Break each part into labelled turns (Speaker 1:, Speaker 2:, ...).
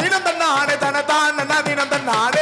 Speaker 1: தன்னானே தன தான்
Speaker 2: நன்னா
Speaker 1: தீனம் தன்னானே.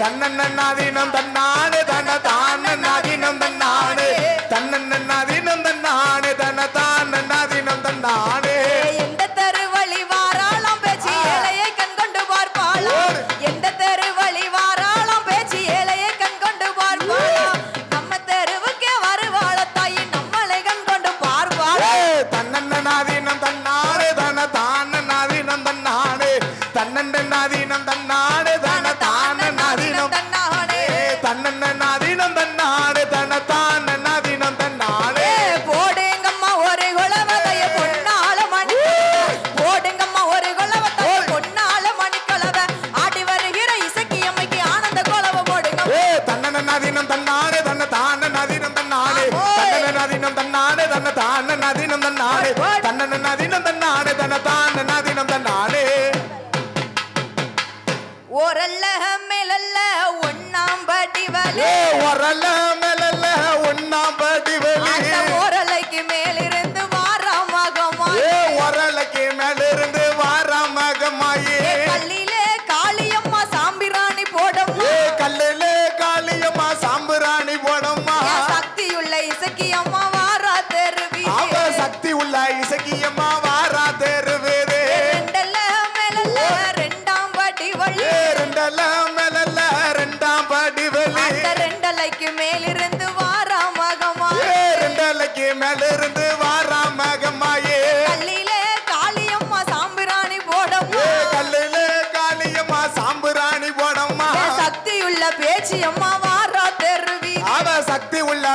Speaker 1: தன்னண்ணாதீனம் தன்னானே
Speaker 2: ஓரல்ல மேலல்ல ஒன்னாம் படி வலே.
Speaker 1: ஓரல்ல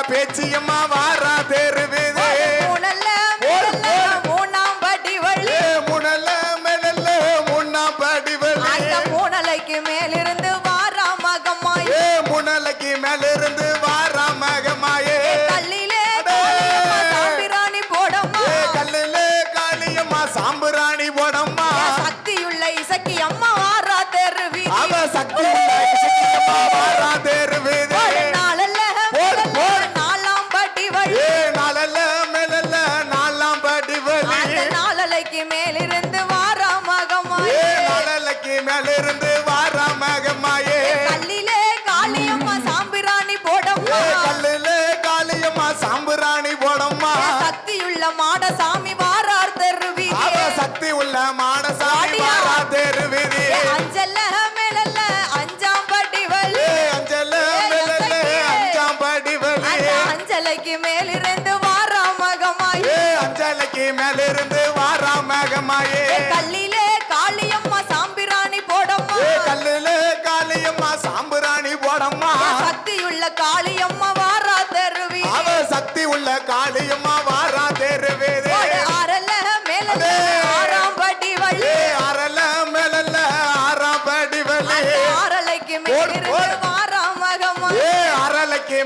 Speaker 1: பேச்சியம்மா வாரா
Speaker 2: தேருவே. மாடசாமி வாரார் தெருவி
Speaker 1: சக்தி உள்ள
Speaker 2: மாடசாமி
Speaker 1: வாரார் தெருவி
Speaker 2: அஞ்சல்ல மேலல்ல அஞ்சாம் படி வலி
Speaker 1: அஞ்சல்ல மேலல்ல அஞ்சாம் படி வலி
Speaker 2: அஞ்சலைக்கு மேலிருந்து வாரா மகமாயே.
Speaker 1: அஞ்சலைக்கு மேலிருந்து வாரா மகமாயே.
Speaker 2: கல்லிலே காளியம்மா சாம்பிராணி போடம்மா.
Speaker 1: கல்லிலே காளியம்மா சாம்பிராணி போடம்மா.
Speaker 2: சக்தியுள்ள காளியம்மா வாரா தெருவி
Speaker 1: அவ சக்தி உள்ள காளியம்மா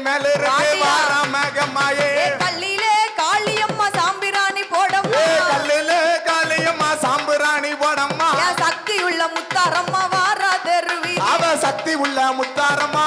Speaker 2: மேல
Speaker 1: இருக்கு வாராமகமாயே
Speaker 2: கல்லிலே காளியம்மா சாம்பிராணி போடம்மா.
Speaker 1: கல்லிலே காளியம்மா சாம்பிராணி போடம்மா. சக்தி உள்ள முத்தாரம்மா வாரா தெருவி அவ சக்தி உள்ள முத்தாரம்மா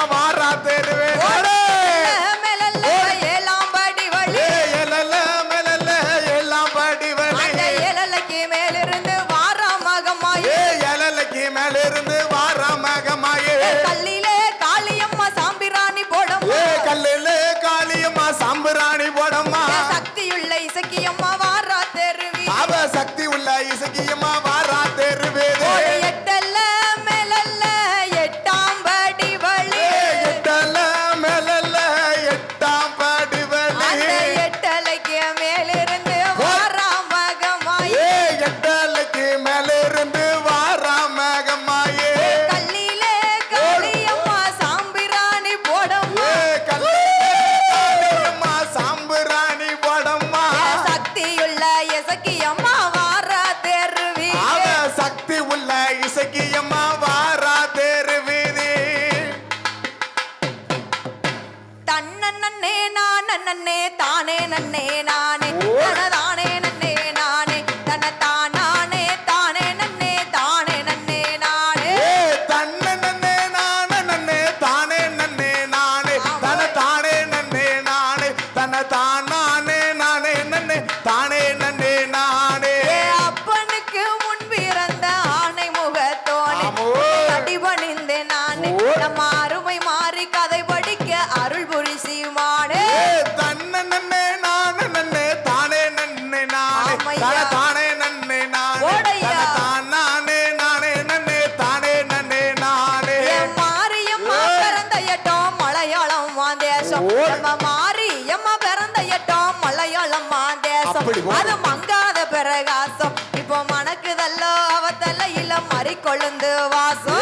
Speaker 1: பிரகாசம்.
Speaker 2: அது மங்காத பிரகாசம். இப்போ மணக்குதல்லோ அவத்தல்ல இல்ல மறி கொழுந்து வாசம்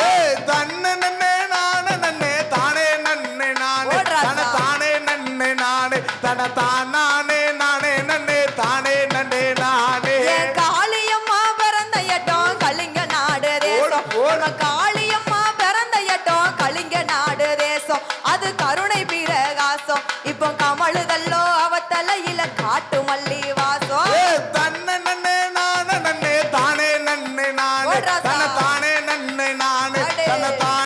Speaker 2: தன்னை